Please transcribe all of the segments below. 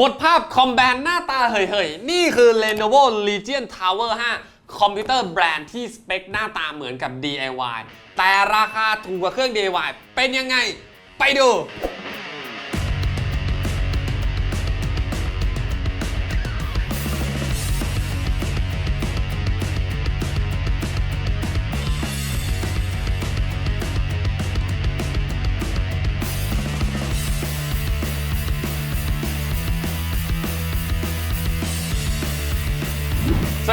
หมดภาพคอมแบนหน้าตาเฮ่ยๆ นี่คือ Lenovo Legion Tower 5 คอมพิวเตอร์แบรนด์ที่สเปคหน้าตาเหมือนกับ DIY แต่ราคาถูกกว่าเครื่อง DIY เป็นยังไง ไปดู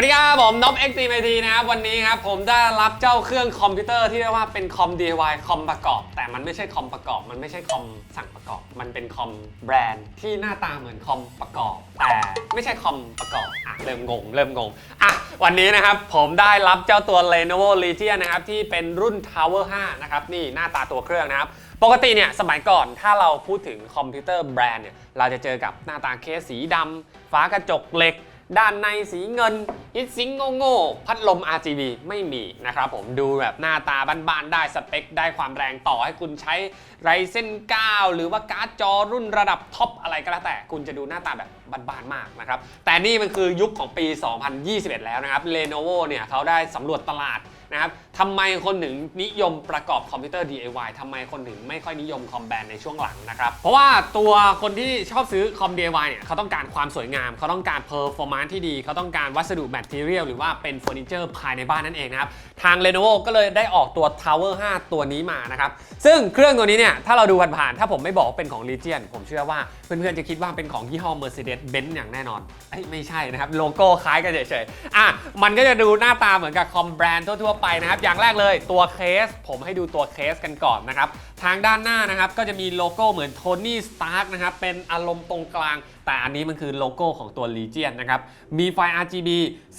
ดีครับผมนบ XTMT นะครับวันนี้ครับผมได้รับเจ้าเครื่องคอมพิวเตอร์ที่เรียกว่าเป็นคอม DIY คอมประกอบ แต่มันไม่ใช่คอมประกอบ มันไม่ใช่คอมสั่งประกอบ มันเป็นคอมแบรนด์ที่หน้าตาเหมือนคอมประกอบ แต่ไม่ใช่คอมประกอบอะเริ่มงง เริ่มงงอะวันนี้นะครับผมได้รับเจ้าตัว Lenovo Legion นะครับที่เป็นรุ่น Tower 5นะครับนี่หน้าตาตัวเครื่องนะครับปกติเนี่ยสมัยก่อนถ้าเราพูดถึงคอมพิวเตอร์แบรนด์เนี่ยเราจะเจอกับหน้าตาเคสสีดำฝากระจกเหล็ก ด้านในสีเงินฮิตซิงโง่ๆพัดลม RGB ไม่มีนะครับผมดูแบบหน้าตาบ้านๆได้สเปค ได้ความแรงต่อให้คุณใช้ Ryzen 9หรือว่าการ์ดจอรุ่นระดับท็อปอะไรก็แล้วแต่คุณจะดูหน้าตาแบบบ้านๆมากนะครับ แต่นี่มันคือยุคของปี 2021 แล้วนะครับ Lenovo เนี่ยเขาได้สำรวจตลาด นะครับทำไมคนถึงนิยมประกอบคอมพิวเตอร์ DIY ทำไมคนถึงไม่ค่อยนิยมคอมแบนในช่วงหลังนะครับ เพราะว่าตัวคนที่ชอบซื้อคอม DIY เนี่ยเขาต้องการความสวยงาม เขาต้องการ performance ที่ดี เขาต้องการวัสดุ material หรือว่าเป็นเฟอร์นิเจอร์ภายในบ้านนั่นเองนะครับ ทาง Lenovo ก็เลยได้ออกตัว Tower 5 ตัวนี้มานะครับ ซึ่งเครื่องตัวนี้เนี่ยถ้าเราดูผ่านๆถ้าผมไม่บอกว่าเป็นของ Legion ผมเชื่อว่าเพื่อนๆจะคิดว่าเป็นของยี่ห้อ Mercedes-Benz อย่างแน่นอนเอ้ยไม่ใช่นะครับโลโก้คล้ายกันเฉยๆอะมันก็จะดูหน้าตาเหมือนกับคอมแบรนด์ทั่วไปนะครับ อย่างแรกเลยตัวเคส ผมให้ดูตัวเคสกันก่อนนะครับ ทางด้านหน้านะครับก็จะมีโลโก้เหมือนโทนี่สตาร์กนะครับ เป็นอารมณ์ตรงกลาง แต่อันนี้มันคือโลโก้ของตัว Legion นะครับ มีไฟ RGB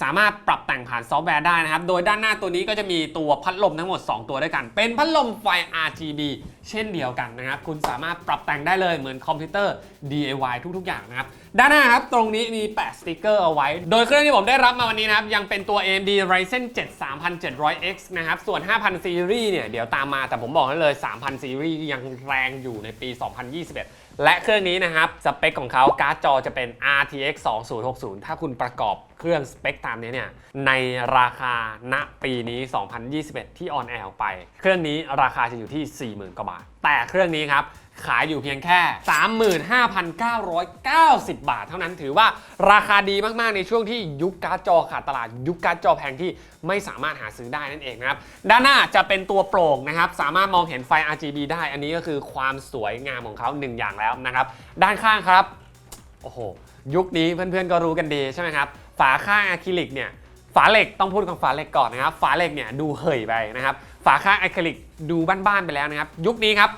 สามารถปรับแต่งผ่านซอฟต์แวร์ได้นะครับ โดยด้านหน้าตัวนี้ก็จะมีตัวพัดลมทั้งหมด 2 ตัวด้วยกัน เป็นพัดลมไฟ RGB เช่นเดียวกันนะครับ คุณสามารถปรับแต่งได้เลยเหมือนคอมพิวเตอร์ DIY ทุกๆ อย่างนะครับ ด้านหน้าครับ ตรงนี้มีแปะสติกเกอร์เอาไว้ โดยเครื่องที่ผมได้รับมาวันนี้นะครับ ยังเป็นตัว AMD Ryzen 7 3700X นะครับ ส่วน 5000ซีรีส์เนี่ย เดี๋ยวตามมา แต่ผมบอกให้เลย 3000ซีรีส์ยังแรงอยู่ในปี 2021 และเครื่องนี้นะครับ สเปคของเขาการ์ดจอจะเป็น RTX 2060 ถ้าคุณประกอบเครื่องสเปคตามนี้เนี่ย ในราคาณปีนี้ 2021 ที่ออนแอร์ไป เครื่องนี้ราคาจะอยู่ที่ 40,000 กว่าบาท แต่เครื่องนี้ครับ ขายอยู่เพียงแค่ 35,990 บาท เท่านั้นถือว่าราคาดีมาก ๆ ในช่วงที่ยุคการ์ดจอขาดตลาดยุคการ์ดจอแพงที่ไม่สามารถหาซื้อได้นั่นเองนะครับ ด้านหน้าจะเป็นตัวโปร่งนะครับ สามารถมองเห็นไฟ RGB ได้ อันนี้ก็คือความสวยงามของเขาหนึ่งอย่างแล้วนะครับ ด้านข้างครับ โอ้โห ยุคนี้เพื่อน ๆ ก็รู้กันดีใช่ไหมครับ ฝาข้างอะคริลิกเนี่ยฝาเหล็กต้องพูดกับฝาเหล็กก่อนนะครับ ฝาเหล็กเนี่ยดูเห่ยไปนะครับ ฝาข้างอะคริลิกดูบ้านๆไปแล้วนะครับ ยุคนี้ครับ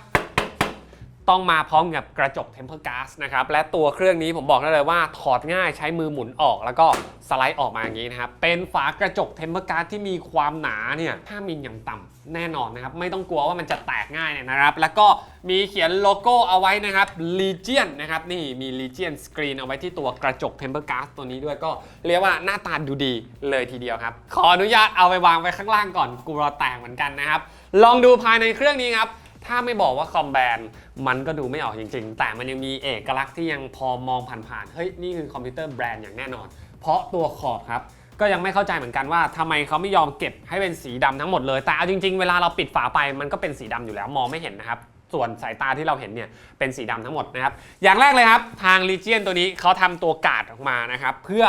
ต้องมาพร้อมกับกระจก Temper Glass นะครับ และตัวเครื่องนี้ผมบอกได้เลยว่าถอดง่ายใช้มือหมุนออกแล้วก็สไลด์ออกมาอย่างนี้นะครับ เป็นฝากระจก Temper Glass ที่มีความหนาเนี่ย5มิลอย่างต่ำแน่นอนนะครับ ไม่ต้องกลัวว่ามันจะแตกง่ายเนี่ยนะครับ แล้วก็มีเขียนโลโก้เอาไว้นะครับ Legion นะครับ นี่มี Legion Screen เอาไว้ที่ตัวกระจก Temper Glass ตัวนี้ด้วยก็เรียกว่าหน้าตาดูดีเลยทีเดียวครับ ขออนุญาตเอาไปวางไว้ข้างล่างก่อนกลัวแตกเหมือนกันนะครับ ลองดูภายในเครื่องนี้ครับ ถ้าไม่บอกว่าคอมแบนมันก็ดูไม่ออกจริง ๆ แต่มันยังมีเอกลักษณ์ที่ยังพอมองผ่านๆ เฮ้ย นี่คือคอมพิวเตอร์แบรนด์อย่างแน่นอน เพราะตัวขอบครับ ก็ยังไม่เข้าใจเหมือนกันว่าทำไมเขาไม่ยอมเก็บให้เป็นสีดำทั้งหมดเลย แต่เอาจริง ๆ เวลาเราปิดฝาไปมันก็เป็นสีดำอยู่แล้วมองไม่เห็นนะครับส่วนสายตาที่เราเห็นเนี่ยเป็นสีดำทั้งหมดนะครับ อย่างแรกเลยครับ ทาง Legion ตัวนี้เขาทำตัวกาดออกมานะครับ เพื่อ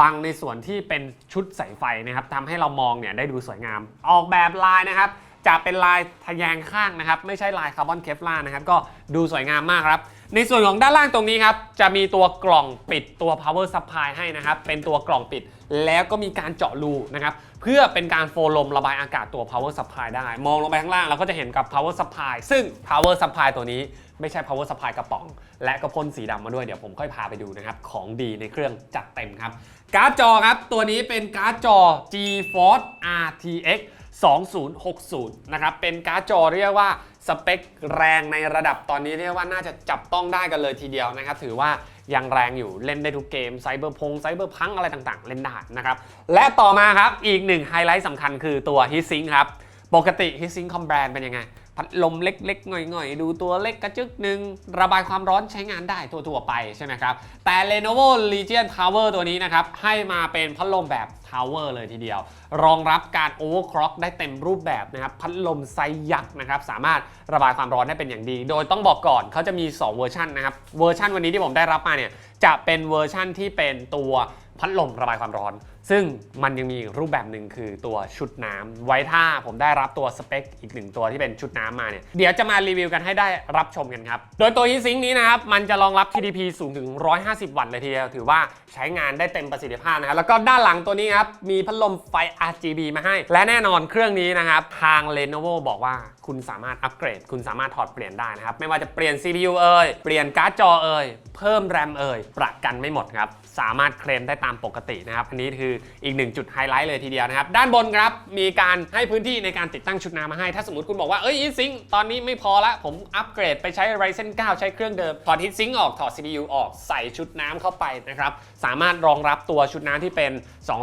บังในส่วนที่เป็นชุดสายไฟนะครับทำให้เรามองเนี่ยได้ดูสวยงาม ออกแบบลายนะครับ จะเป็นลายทะแยงข้างนะครับ ไม่ใช่ลายคาร์บอนเคฟลานะครับ ก็ดูสวยงามมากครับ ในส่วนของด้านล่างตรงนี้ครับ จะมีตัวกล่องปิดตัว power supply ให้นะครับ เป็นตัวกล่องปิด แล้วก็มีการเจาะรูนะครับ เพื่อเป็นการโฟลมระบายอากาศตัว power supply ได้ มองลงไปข้างล่างเราก็จะเห็นกับ power supply ซึ่ง power supply ตัวนี้ไม่ใช่ power supply กระป๋อง และก็พ่นสีดำมาด้วยเดี๋ยวผมค่อยพาไปดูนะครับ ของดีในเครื่องจัดเต็มครับ การ์ดจอครับ ตัวนี้เป็นการ์ดจอ GeForce RTX 2060 นะครับ เป็นการ์ดจอเรียกว่าสเปคแรงในระดับตอนนี้เรียกว่าน่าจะจับต้องได้กันเลยทีเดียวนะครับ ถือว่ายังแรงอยู่เล่นได้ทุกเกมไซเบอร์พงไซเบอร์พังอะไรต่างๆ เล่นได้นะครับ และต่อมาครับ อีกหนึ่งไฮไลท์สำคัญคือตัวฮิซิงครับ ปกติฮิซิงคอมแบรนด์เป็นยังไง พัดลมเล็กๆหน่อยๆ ดูตัวเล็กกระจึกหนึ่งระบายความร้อนใช้งานได้ทั่วๆไปใช่ไหมครับ แต่ Lenovo Legion Tower ตัวนี้นะครับ ให้มาเป็นพัดลมแบบ Tower เลยทีเดียว รองรับการ overclock ได้เต็มรูปแบบนะครับ พัดลมไซส์ยักษ์นะครับ สามารถระบายความร้อนได้เป็นอย่างดี โดยต้องบอกก่อนเขาจะมี 2 เวอร์ชันนะครับ เวอร์ชันวันนี้ที่ผมได้รับมาเนี่ยจะเป็นเวอร์ชันที่เป็นตัวพัดลมระบายความร้อน ซึ่งมันยังมีอีกรูปแบบหนึ่งคือตัวชุดน้ำไว้ถ้าผมได้รับตัวสเปคอีกหนึ่งตัวที่เป็นชุดน้ำมาเนี่ยเดี๋ยวจะมารีวิวกันให้ได้รับชมกันครับ โดยตัว heatsink นี้นะครับ มันจะรองรับ TDP สูงถึง 150 วัตต์เลยทีเดียว ถือว่าใช้งานได้เต็มประสิทธิภาพนะครับแล้วก็ด้านหลังตัวนี้ครับ มีพัดลมไฟ RGB มาให้ และแน่นอนเครื่องนี้นะครับทาง Lenovo บอกว่าคุณสามารถอัปเกรด คุณสามารถถอดเปลี่ยนได้นะครับไม่ว่าจะเปลี่ยน CPU เอ่ยเปลี่ยนการ์ดจอเอ่ยเพิ่มแรมเอ่ยประกันไม่หมดครับสามารถเคลมได้ตามปกตินะครับอันนี้คืออีกหนึ่งจุดไฮไลท์เลยทีเดียวนะครับ ด้านบนครับมีการให้พื้นที่ในการติดตั้งชุดน้ำมาให้ ถ้าสมมติคุณบอกว่าเอ้ย heatsink ตอนนี้ไม่พอละ ผมอัปเกรดไปใช้ Ryzen 9 ใช้เครื่องเดิม ถอด heatsink ออก ถอด CPU ออก ใส่ชุดน้ำเข้าไปนะครับ สามารถรองรับตัวชุดน้ำที่เป็น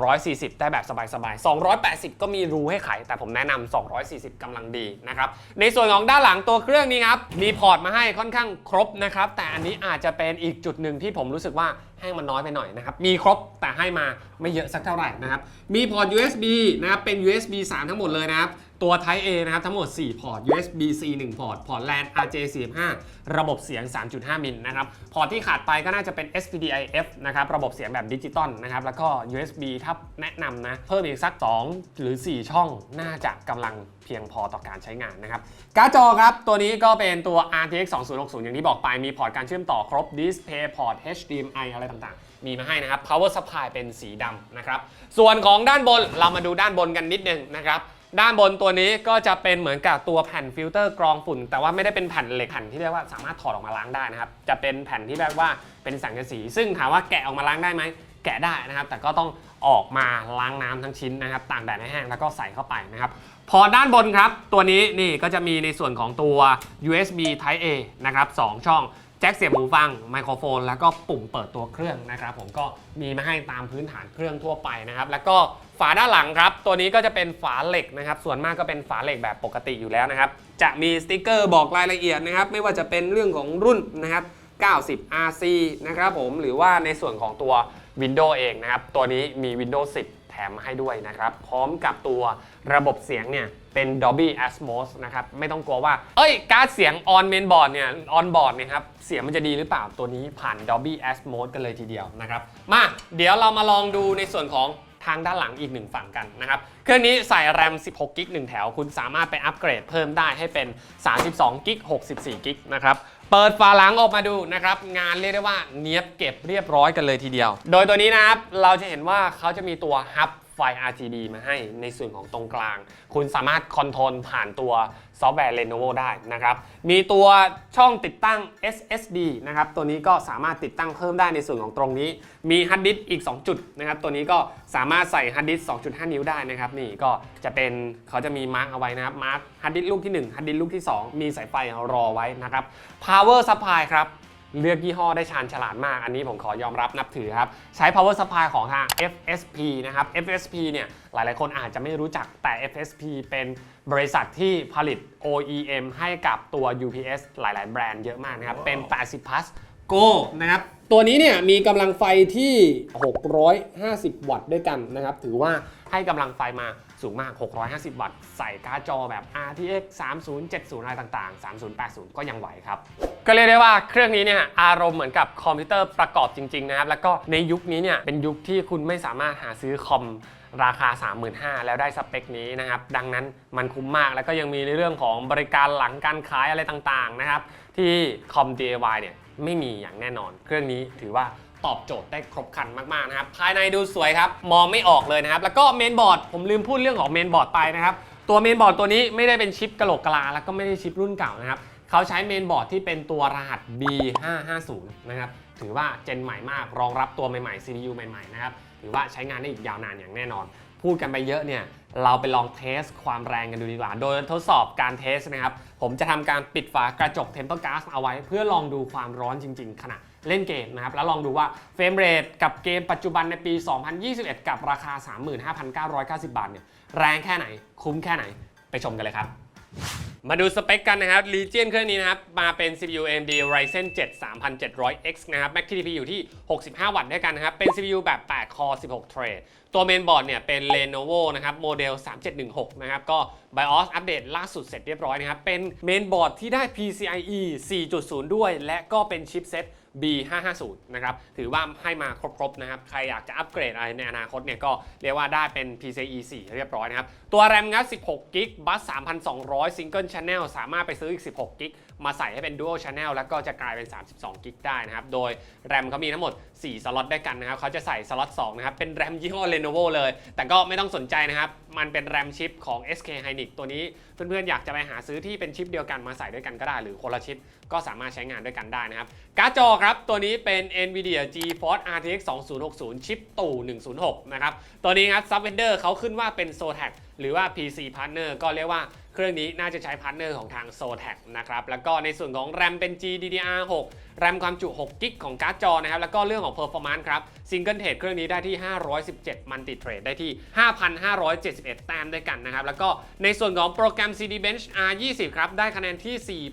240 ได้แบบสบายๆ 280 ก็มีรูให้ไข แต่ผมแนะนำ240กำลังดีนะครับ ในส่วนของด้านหลังตัวเครื่องนี้ครับ มีพอร์ตมาให้ค่อนข้างครบนะครับ แต่อันนี้อาจจะเป็นอีกจุดหนึ่งที่ผมรู้สึกว่า ให้มันน้อยไปหน่อยนะครับ มีครบแต่ให้มาไม่เยอะสักเท่าไหร่นะครับ มีพอร์ต USB นะครับเป็น USB 3 ทั้งหมดเลยนะครับ ตัว Type A นะครับทั้งหมด 4 พอร์ต USB C 1 พอร์ต พอร์ต LAN RJ45 ระบบเสียง 3.5 มิลนะครับ พอร์ตที่ขาดไปก็น่าจะเป็น SPDIF นะครับ ระบบเสียงแบบดิจิตอลนะครับ แล้วก็ USB ถ้าแนะนำนะ เพิ่มอีกสัก 2 หรือ 4 ช่องน่าจะกำลัง พียงพอต่อการใช้งานนะครับการ์ดจอครับ ตัวนี้ก็เป็นตัว RTX 2060 อย่างที่บอกไปมีพอร์ตการเชื่อมต่อครบ Display พอร์ต HDMI อะไรต่างๆ มีมาให้นะครับ Power Supply เป็นสีดำนะครับ ส่วนของด้านบนเรามาดูด้านบนกันนิดนึงนะครับด้านบนตัวนี้ก็จะเป็นเหมือนกับตัวแผ่นฟิลเตอร์กรองฝุ่น แต่ว่าไม่ได้เป็นแผ่นเหล็กแผ่นที่เรียกว่าสามารถถอดออกมาล้างได้นะครับ จะเป็นแผ่นที่เรียกว่าเป็นสังกะสี ซึ่งถามว่าแกะออกมาล้างได้ไหมแกะได้นะครับ แต่ก็ต้องออกมาล้างน้ำทั้งชิ้นนะครับตากแดดให้แห้งแล้วก็ใส่เข้าไปนะครับ พอด้านบนครับ ตัวนี้นี่ก็จะมีในส่วนของตัว USB Type A นะครับสองช่องแจ็คเสียบหูฟัง ไมโครโฟน แล้วก็ปุ่มเปิดตัวเครื่องนะครับ ผมก็มีมาให้ตามพื้นฐานเครื่องทั่วไปนะครับ แล้วก็ฝาด้านหลังครับ ตัวนี้ก็จะเป็นฝาเหล็กนะครับ ส่วนมากก็เป็นฝาเหล็กแบบปกติอยู่แล้วนะครับ จะมีสติกเกอร์บอกรายละเอียดนะครับ ไม่ว่าจะเป็นเรื่องของรุ่นนะครับ 90 RC นะครับผม หรือว่าในส่วนของตัว Windows เองนะครับ ตัวนี้มี Windows 10 มมาให้ด้วยนะครับ พร้อมกับตัวระบบเสียงเนี่ยเป็น Dolby Atmos นะครับ ไม่ต้องกลัวว่า เอ้ย การ์ดเสียง on main board เนี่ย on board เนี่ยครับ เสียงมันจะดีหรือเปล่าตัวนี้ผ่าน Dolby Atmos กันเลยทีเดียวนะครับ มาเดี๋ยวเรามาลองดูในส่วนของทางด้านหลังอีกหนึ่งฝั่งกันนะครับ เครื่องนี้ใส่แรม 16 กิกหนึ่งแถว คุณสามารถไปอัปเกรดเพิ่มได้ให้เป็น 32 กิก64 กิกนะครับ เปิดฝาหลังออกมาดูนะครับ งานเรียกได้ว่าเนียบเก็บเรียบร้อยกันเลยทีเดียว โดยตัวนี้นะครับ เราจะเห็นว่าเขาจะมีตัวฮับ ไฟ RGB มาให้ในส่วนของตรงกลาง คุณสามารถคอนโทรลผ่านตัวซอฟต์แวร์ Lenovo ได้นะครับ มีตัวช่องติดตั้ง SSD นะครับ ตัวนี้ก็สามารถติดตั้งเพิ่มได้ในส่วนของตรงนี้ มีฮาร์ดดิสก์อีก 2 จุดนะครับ ตัวนี้ก็สามารถใส่ฮาร์ดดิสก์2.5 นิ้วได้นะครับ นี่ก็จะเป็นเขาจะมีมาร์กเอาไว้นะครับ มาร์กฮาร์ดดิสก์ลูกที่1ฮาร์ดดิสก์ลูกที่ 2 มีสายไฟรอไว้นะครับ Power Supply ครับ เลือกยี่ห้อได้ชาญฉลาดมาก อันนี้ผมขอยอมรับนับถือครับ ใช้ power supply ของทาง FSP นะครับ FSP เนี่ยหลาย ๆ คนอาจจะไม่รู้จักแต่ FSP เป็นบริษัทที่ผลิต OEM ให้กับตัว UPS หลาย ๆ แบรนด์เยอะมากนะครับ เป็น 80 plus Go นะครับ ตัวนี้เนี่ยมีกำลังไฟที่ 650 วัตต์ด้วยกันนะครับ ถือว่าให้กำลังไฟมา สูงมาก 650 วัตต์ ใส่การ์ดจอแบบ RTX 3070 อะไรต่างๆ 3080 ก็ยังไหวครับ ก็เรียกได้ว่าเครื่องนี้เนี่ยอารมณ์เหมือนกับคอมพิวเตอร์ประกอบจริง ๆ นะครับ แล้วก็ในยุคนี้เนี่ยเป็นยุคที่คุณไม่สามารถหาซื้อคอมราคา 35,000 แล้วได้สเปคนี้นะครับ ดังนั้นมันคุ้มมากแล้วก็ยังมีในเรื่องของบริการหลังการขายอะไรต่างๆนะครับที่คอม DIY เนี่ยไม่มีอย่างแน่นอน เครื่องนี้ถือว่า ตอบโจทย์ได้ครบครันมากๆนะครับ ภายในดูสวยครับ มองไม่ออกเลยนะครับ แล้วก็เมนบอร์ด ผมลืมพูดเรื่องของเมนบอร์ดไปนะครับ ตัวเมนบอร์ดตัวนี้ไม่ได้เป็นชิปกะโหลกกะลา แล้วก็ไม่ได้ชิปรุ่นเก่านะครับ เขาใช้เมนบอร์ดที่เป็นตัวรหัส B550 นะครับ ถือว่าเจนใหม่มาก รองรับตัวใหม่ๆ CPU ใหม่ๆ นะครับ ถือว่าใช้งานได้อีกยาวนานอย่างแน่นอน พูดกันไปเยอะเนี่ย เราไปลองเทสความแรงกันดูดีกว่า โดยทดสอบการเทสนะครับ ผมจะทำการปิดฝากระจกเทมเ r อร์กาซเอาไว้ เพื่อลองดูความร้อนจริง ๆ ขณะ เล่นเกมนะครับ แล้วลองดูว่าเฟรมเรทกับเกมปัจจุบันในปี 2021 กับราคา 35,990 บาทเนี่ยแรงแค่ไหนคุ้มแค่ไหนไปชมกันเลยครับ มาดูสเปคกันนะครับ Legion เครื่องนี้นะครับ มาเป็น CPU AMD Ryzen 7 3700X นะครับ Max TDP อยู่ที่ 65 วัตต์ด้วยกันนะครับ เป็น CPU แบบ8 core 16 thread ตัวเมนบอร์ดเนี่ยเป็น Lenovo นะครับ โมเดล 3716 นะครับ ก็ BIOS อัปเดตล่าสุดเสร็จเรียบร้อยนะครับ เป็นเมนบอร์ดที่ได้ PCIe 4.0 ด้วย และก็เป็นชิปเซ็ต B550 นะครับ ถือว่าให้มาครบๆนะครับ ใครอยากจะอัปเกรดอะไรในอนาคตเนี่ยก็เรียกว่าได้เป็น PCIe 4 เรียบร้อยนะครับ ตัวแรมงัด16กิกบัส 3,200 Single Channel สามารถไปซื้ออีก 16กิก มาใส่ให้เป็น Dual Channel แล้วก็จะกลายเป็น 32กิกได้นะครับ โดยแรมเขามีทั้งหมด 4 สล็อตด้วยกันนะครับเขาจะใส่สล็อต2นะครับ เป็นแรมยี่ห้อ Lenovo เลย แต่ก็ไม่ต้องสนใจนะครับ มันเป็นแรมชิปของ SK Hynix ตัวนี้ เพื่อนๆ อยากจะไปหาซื้อที่เป็นชิปเดียวกันมาใส่ด้วยกันก็ได้ หรือคนละชิปก็สามารถใช้งานด้วยกันได้นะครับ การ์ดจอครับ ตัวนี้เป็น NVIDIA GeForce RTX 2060 ชิปตู่ 106 นะครับ ตัวนี้ครับซับเวนเดอร์เขาขึ้นว่าเป็น Zotac หรือว่า PC Partner ก็เรียกว่า เครื่องนี้น่าจะใช้พาร์ทเนอร์ของทาง Zotac นะครับ แล้วก็ในส่วนของแรมเป็น GDDR6 แรมความจุ6กิกของการ์ดจอนะครับ แล้วก็เรื่องของ Performance ครับ Single Thread เครื่องนี้ได้ที่ 517 Multi Thread ได้ที่ 5,571 แต้มด้วยกันนะครับ แล้วก็ในส่วนของโปรแกรม CD Bench R20 ครับ ได้คะแนนที่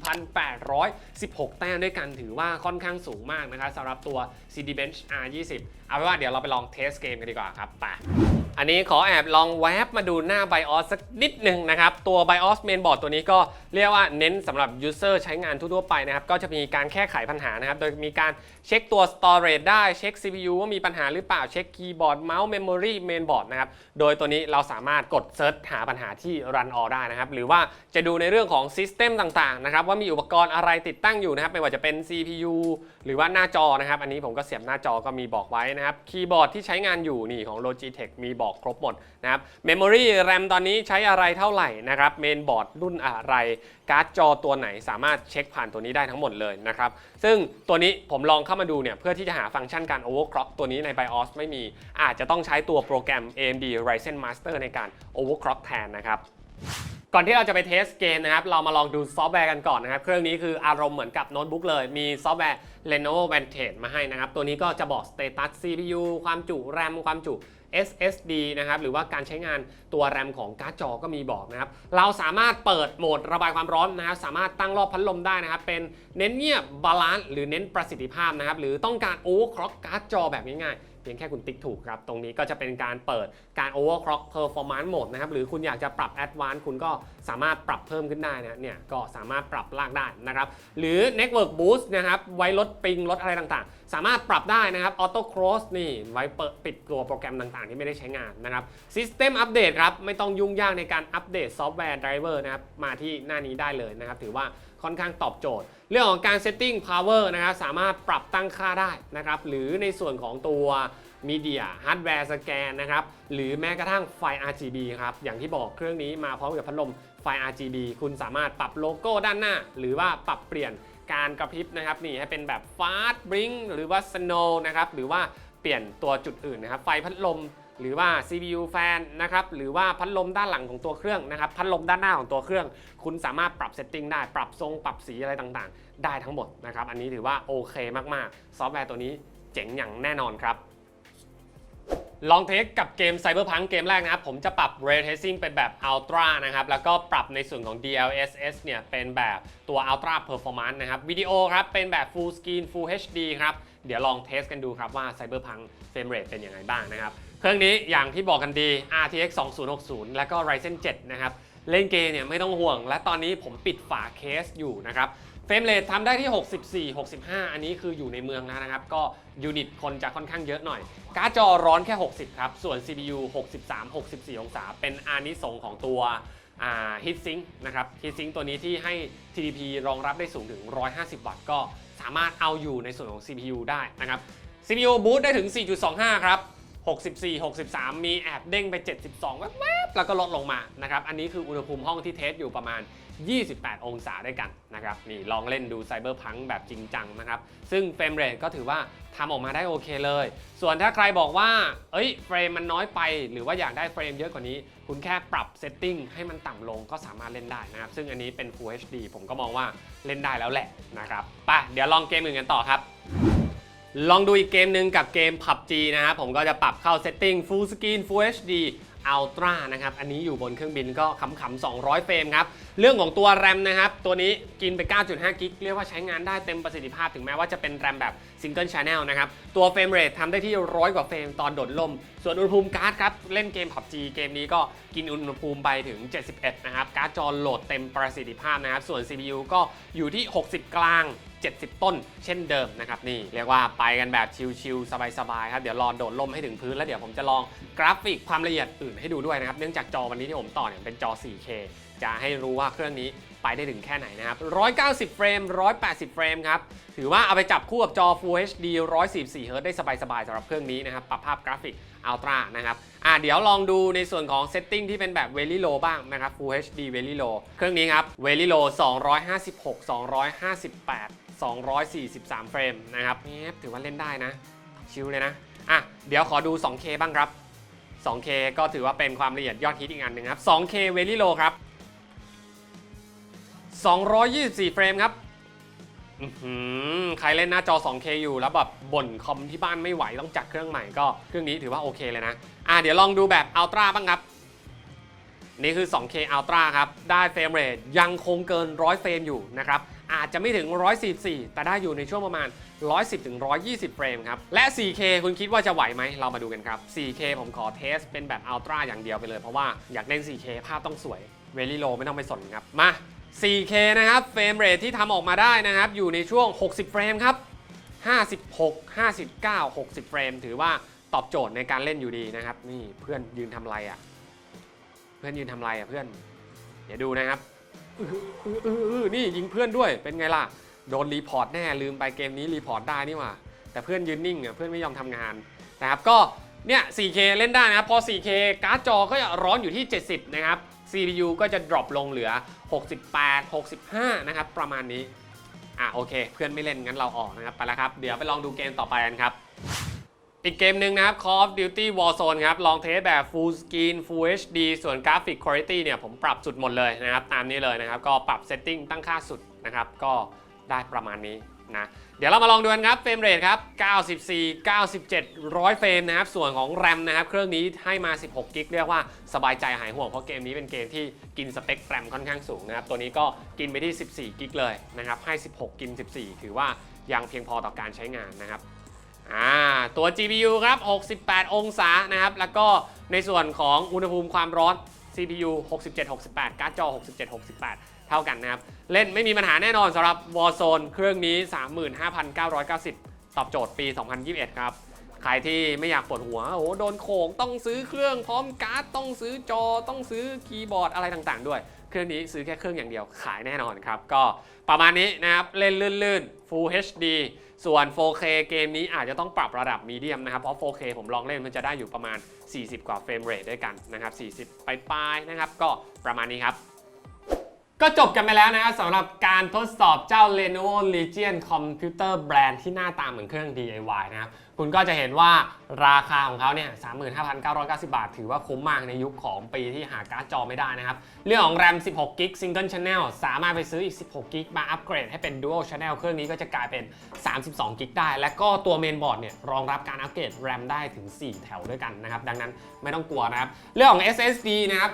4,816 แต้มด้วยกันถือว่าค่อนข้างสูงมากนะครับสำหรับตัว CD Bench R20 เอาเป็นว่าเดี๋ยวเราไปลองเทสเกมกันดีกว่าครับไป อันนี้ขอแอบลองแวบมาดูหน้า BIOS สักนิดหนึ่งนะครับ ตัว BIOS Mainboard ตัวนี้ก็เรียกว่าเน้นสำหรับ User ใช้งานทั่วๆไปนะครับ ก็จะมีการแก้ไขปัญหานะครับ โดยมีการ เช็คตัว Storage ได้เช็ค CPU ว่ามีปัญหาหรือเปล่าเช็คคีย์บอร์ดเมาส์ Memory Mainboard นะครับโดยตัวนี้เราสามารถกดเซิร์ชหาปัญหาที่ Run All ได้นะครับหรือว่าจะดูในเรื่องของ System ต่างๆนะครับว่ามีอุปกรณ์อะไรติดตั้งอยู่นะครับไม่ว่าจะเป็น CPU หรือว่าหน้าจอนะครับอันนี้ผมก็เสียบหน้าจอก็มีบอกไว้นะครับคีย์บอร์ดที่ใช้งานอยู่นี่ของ Logitech มีบอกครบหมดนะครับ Memory RAM ตอนนี้ใช้อะไรเท่าไหร่นะครับ Mainboard รุ่นอะไรการ์ดจอตัวไหนสามารถเช็คผ่านตัวนี้ได้ทั้งหมดเลยนะครับซึ่งตัวนี้ผมลองเข้ามาดูเนี่ยเพื่อที่จะหาฟังก์ชันการ overclock ตัวนี้ใน BIOS ไม่มี อาจจะต้องใช้ตัวโปรแกรม AMD Ryzen Master ในการ overclock แทนนะครับก่อนที่เราจะไปเทสเกมนะครับ เรามาลองดูซอฟต์แวร์กันก่อนนะครับ เครื่องนี้คืออารมณ์เหมือนกับโน้ตบุ๊กเลย มีซอฟต์แวร์ Lenovo Vantage มาให้นะครับ ตัวนี้ก็จะบอกสเตตัส CPU ความจุ RAM ความจุ SSD นะครับหรือว่าการใช้งานตัวแรมของการ์ดจอก็มีบอกนะครับเราสามารถเปิดโหมดระบายความร้อนนะครับสามารถตั้งรอบพัดลมได้นะครับเป็นเน้นเงียบบาลานซ์หรือเน้นประสิทธิภาพนะครับหรือต้องการโอเวอร์คล็อกการ์ดจอแบบง่ายๆ พียงแค่คุณติ๊กถูกครับ ตรงนี้ก็จะเป็นการเปิดการ overclock performance mode นะครับ หรือคุณอยากจะปรับ advance คุณก็สามารถปรับเพิ่มขึ้นได้นะเนี่ยก็สามารถปรับลากได้นะครับ หรือ network boost นะครับ ไว้ลดปิงลดอะไรต่างๆ สามารถปรับได้นะครับ auto close นี่ไว้เปิดปิดตัวโปรแกรมต่างๆ ที่ไม่ได้ใช้งานนะครับ system update ครับ ไม่ต้องยุ่งยากในการอัปเดตซอฟต์แวร์ driver นะครับมาที่หน้านี้ได้เลยนะครับถือว่า ค่อนข้างตอบโจทย์ เรื่องของการ setting power นะครับสามารถปรับตั้งค่าได้นะครับหรือในส่วนของตัวมีเดียฮาร์ดแวร์สแกนนะครับหรือแม้กระทั่งไฟ RGB ครับอย่างที่บอกเครื่องนี้มาพร้อมกับพัดลมไฟ RGB คุณสามารถปรับโลโก้ด้านหน้า หรือว่าปรับเปลี่ยนการกระพริบนะครับนี่ให้เป็นแบบฟาสต์บริงหรือว่าสโนว์นะครับหรือว่าเปลี่ยนตัวจุดอื่นนะครับไฟพัดลม หรือว่า CPU แฟนนะครับหรือว่าพัดลมด้านหลังของตัวเครื่องนะครับพัดลมด้านหน้าของตัวเครื่อง คุณสามารถปรับเซตติ้งได้ปรับทรงปรับสีอะไรต่างๆ ได้ทั้งหมดนะครับอันนี้ถือว่าโอเคมากๆ ซอฟต์แวร์ตัวนี้เจ๋งอย่างแน่นอนครับลองเทสกับเกม Cyberpunk เกมแรกนะครับ ผมจะปรับ Ray Tracing เป็นแบบ Ultra นะครับ แล้วก็ปรับในส่วนของ DLSS เนี่ย เป็นแบบตัว Ultra Performance นะครับ วิดีโอครับ เป็นแบบ Full Screen Full HD ครับ เดี๋ยวลองเทสกันดูครับว่า Cyberpunk Frame Rate เป็นยังไงบ้างนะครับ เครื่องนี้อย่างที่บอกกันดี RTX 2060 แล้วก็ Ryzen 7 นะครับ เล่นเกมเนี่ยไม่ต้องห่วง และตอนนี้ผมปิดฝาเคสอยู่นะครับเฟรมเรททำได้ที่ 64 65 อันนี้คืออยู่ในเมืองนะครับ ก็ยูนิตคนจะค่อนข้างเยอะหน่อย การ์ดจอร้อนแค่ 60 ครับ ส่วน CPU 63 64 องศา เป็นอานิสงของตัวอ่า Heatsink นะครับ Heatsink ตัวนี้ที่ให้ TDP รองรับได้สูงถึง 150 วัตต์ก็สามารถเอาอยู่ในส่วนของ CPU ได้นะครับ CPU บูตได้ถึง 4.25 ครับ 64 63 มีแอบเด้งไป 72 แวบๆ แล้วก็ลดลงมานะครับ อันนี้คืออุณหภูมิห้องที่เทสอยู่ประมาณ 28 องศาด้วยกันนะครับ นี่ลองเล่นดูไซเบอร์พังแบบจริงจังนะครับ ซึ่งเฟรมเรทก็ถือว่าทำออกมาได้โอเคเลย ส่วนถ้าใครบอกว่า เอ้ย เฟรมมันน้อยไป หรือว่าอยากได้เฟรมเยอะกว่านี้ คุณแค่ปรับเซตติ้งให้มันต่ำลงก็สามารถเล่นได้นะครับ ซึ่งอันนี้เป็น Full HD ผมก็มองว่าเล่นได้แล้วแหละนะครับ ไป เดี๋ยวลองเกมอื่นกันต่อครับ ลองดูอีกเกมหนึ่งกับเกม PUBG นะครับผมก็จะปรับเข้า Setting Full Screen Full HD Ultra นะครับ อันนี้อยู่บนเครื่องบินก็ขำๆ 200 เฟรมครับ เรื่องของตัวแรมนะครับ ตัวนี้กินไป 9.5 กิก เรียกว่าใช้งานได้เต็มประสิทธิภาพถึงแม้ว่าจะเป็นแรมแบบ Single Channel นะครับ ตัวเฟรมเรททำได้ที่ร้อยกว่าเฟรมตอนโดดล่ม ส่วนอุณหภูมิการ์ดครับ เล่นเกม PUBG เกมนี้ก็กินอุณหภูมิไปถึง 71 นะครับ การ์ดจอโหลดเต็มประสิทธิภาพนะครับ ส่วน CPU ก็อยู่ที่ 60 กลาง 70 ต้น เช่นเดิมนะครับนี่เรียกว่าไปกันแบบชิลๆสบายๆครับเดี๋ยวรอโดดล่มให้ถึงพื้นแล้วเดี๋ยวผมจะลองกราฟิกความละเอียดอื่นให้ดูด้วยนะครับเนื่องจากจอวันนี้ที่ผมต่อเนี่ยเป็นจอ 4K จะให้รู้ว่าเครื่องนี้ไปได้ถึงแค่ไหนนะครับ 190 เฟรม 180 เฟรมครับ ถือว่าเอาไปจับคู่กับจอ Full HD 144 Hz ได้สบายๆสำหรับเครื่องนี้นะครับ ปรับภาพกราฟิก Ultra นะครับอ่าเดี๋ยวลองดูในส่วนของ Setting ที่เป็นแบบ Very Low บ้างนะครับ Full HD Very Low เครื่องนี้ครับ Very Low 256 258 243 เฟรมนะครับนี่ถือว่าเล่นได้นะ ชิลเลยนะ อะ เดี๋ยวขอดู 2K บ้างครับ 2K ก็ถือว่าเป็นความละเอียดยอดฮิตอีกอันหนึ่งครับ 2K Very Low ครับ 224 เฟรมครับอื้อหือใครเล่นหน้าจอ 2K อยู่ แล้วแบบบ่นคอมที่บ้านไม่ไหวต้องจัดเครื่องใหม่ก็เครื่องนี้ถือว่าโอเคเลยนะ อะเดี๋ยวลองดูแบบ Ultra บ้างครับ นี่คือ 2K Ultra ครับ ได้เฟรมเรทยังคงเกิน 100 เฟรมอยู่นะครับ อาจจะไม่ถึง 144 แต่ได้อยู่ในช่วงประมาณ 110ถึง120 เฟรมครับ และ 4K คุณคิดว่าจะไหวไหม เรามาดูกันครับ 4K ผมขอเทสเป็นแบบ Ultra อย่างเดียวไปเลย เพราะว่าอยากเล่น 4K ภาพต้องสวย Very Low ไม่ต้องไปสนครับ มา 4K นะครับ เฟรมเรทที่ทำออกมาได้นะครับ อยู่ในช่วง 60 เฟรมครับ 56 59 60 เฟรม ถือว่าตอบโจทย์ในการเล่นอยู่ดีนะครับ นี่เพื่อนยืนทำไรอะ เพื่อนยืนทำไรอะเพื่อน เดี๋ยวดูนะครับ อืออืออืออือนี่ยิงเพื่อนด้วยเป็นไงล่ะ โดนรีพอร์ตแน่ลืมไปเกมนี้รีพอร์ตได้นี่หว่า แต่เพื่อนยืนนิ่งอะเพื่อนไม่ยอมทำงานนะครับก็เนี่ย 4K เล่นได้นะครับพอ 4K การ์ดจอก็จะร้อนอยู่ที่ 70 นะครับ CPU ก็จะ drop ลงเหลือ 68 65 นะครับ ประมาณนี้ อะโอเค เพื่อนไม่เล่นงั้นเราออกนะครับ ไปแล้วครับ เดี๋ยวไปลองดูเกมต่อไปกันครับ อีกเกมหนึ่งนะครับ Call of Duty Warzone ครับ ลองเทสแบบ Full Screen Full HD ส่วน Graphic Quality เนี่ยผมปรับสุดหมดเลยนะครับ ตามนี้เลยนะครับ ก็ปรับ Setting ตั้งค่าสุดนะครับ ก็ได้ประมาณนี้นะ เดี๋ยวเรามาลองดูกันครับ เฟรมเรทครับ 94 97 100 เฟรมนะครับ ส่วนของ RAM นะครับ เครื่องนี้ให้มา 16 กิกเรียกว่าสบายใจหายห่วง เพราะเกมนี้เป็นเกมที่กินสเปคแรมค่อนข้างสูงนะครับ ตัวนี้ก็กินไปที่ 14 กิกเลยนะครับ ให้ 16 กิน 14 ถือว่ายังเพียงพอต่อการใช้งานนะครับ อ่าตัว GPU ครับ 68 องศานะครับ แล้วก็ในส่วนของอุณหภูมิความร้อน CPU 67 68 การ์ดจอ 67 68 เท่ากันนะครับ เล่นไม่มีปัญหาแน่นอนสำหรับ Warzone เครื่องนี้ 35,990 ตอบโจทย์ปี 2021 ครับ ใครที่ไม่อยากปวดหัว โอ้โห โดนโขงต้องซื้อเครื่องพร้อมการ์ด ต้องซื้อจอ ต้องซื้อคีย์บอร์ดอะไรต่างๆ ด้วย เครื่องนี้ซื้อแค่เครื่องอย่างเดียวขายแน่นอนครับ ก็ประมาณนี้นะครับ เล่นลื่นๆ Full HD ส่วน 4K เกมนี้อาจจะต้องปรับระดับมีเดียมนะครับ เพราะ 4K ผมลองเล่นมันจะได้อยู่ประมาณ 40 กว่าเฟรมเรทด้วยกันนะครับ 40 ไปลายๆนะครับ ก็ประมาณนี้ครับ ก็จบกันไปแล้วนะครับสำหรับการทดสอบเจ้า Lenovo Legion คอมพิวเตอร์แบรนด์ที่หน้าตาเหมือนเครื่อง DIY นะครับ คุณก็จะเห็นว่าราคาของเขาเนี่ย 35,990 บาท ถือว่าคุ้มมากในยุคของปีที่หาการ์ดจอไม่ได้นะครับ เรื่องของ RAM 16 g b Single Channel สามารถไปซื้ออีก 16 g b มาอัปเกรดให้เป็น Dual Channel เครื่องนี้ก็จะกลายเป็น 32 g b ได้ และก็ตัวเมนบอร์ดเนี่ยรองรับการอัปเกรด RAM ได้ถึง 4 แถวด้วยกันนะครับ ดังนั้นไม่ต้องกลัวนะครับ เรื่องของ SSD นะครับ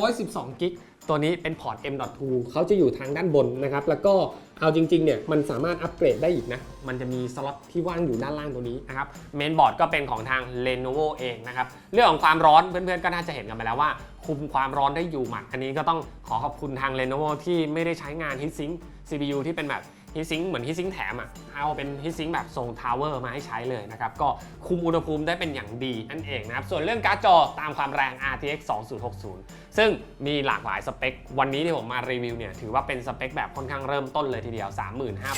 512 g b ตัวนี้เป็นพอร์ต M.2 เขาจะอยู่ทางด้านบนนะครับ แล้วก็เอาจริงๆเนี่ยมันสามารถอัปเกรดได้อีกนะ มันจะมีสล็อตที่ว่างอยู่ด้านล่างตัวนี้นะครับ เมนบอร์ดก็เป็นของทาง Lenovo เองนะครับ เรื่องของความร้อนเพื่อนๆก็น่าจะเห็นกันไปแล้วว่า คุมความร้อนได้อยู่หมัด อันนี้ก็ต้องขอขอบคุณทาง Lenovo ที่ไม่ได้ใช้งาน Heatsink CPU ที่เป็นแบบ ฮีซิงเหมือนฮีซิงแถมอะเอาเป็นฮีซิงแบบทรงทาวเวอร์มาให้ใช้เลยนะครับ ก็คุมอุณหภูมิได้เป็นอย่างดีนั่นเองนะครับ ส่วนเรื่องการ์ดจอตามความแรง RTX 2060 ซึ่งมีหลากหลายสเปค วันนี้ที่ผมมารีวิวเนี่ย ถือว่าเป็นสเปคแบบค่อนข้างเริ่มต้นเลยทีเดียว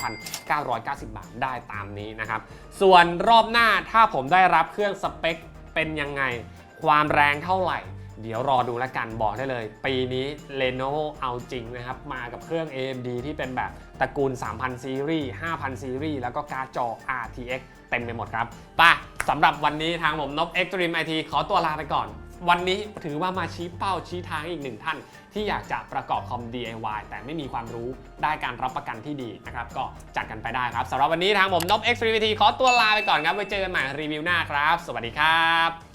35,990 บาทได้ตามนี้นะครับ ส่วนรอบหน้าถ้าผมได้รับเครื่องสเปคเป็นยังไงความแรงเท่าไหร่ เดี๋ยวรอดูแล้วกันบอกได้เลย ปีนี้ Lenovo เอาจริงนะครับ มากับเครื่อง AMD ที่เป็นแบบตระกูล 3,000 ซีรีส์ 5,000 ซีรีส์ แล้วก็การ์ดจอ RTX เต็มไปหมดครับป่ะสำหรับวันนี้ทางผมนบ Extreme IT ขอตัวลาไปก่อน วันนี้ถือว่ามาชี้เป้าชี้ทางอีกหนึ่งท่าน ที่อยากจะประกอบคอม DIY แต่ไม่มีความรู้ได้การรับประกันที่ดีนะครับ ก็จัดกันไปได้ครับสำหรับวันนี้ทางผมนบ Extreme IT ขอตัวลาไปก่อนครับไว้เจอกันใหม่รีวิวหน้าครับ สวัสดีครับ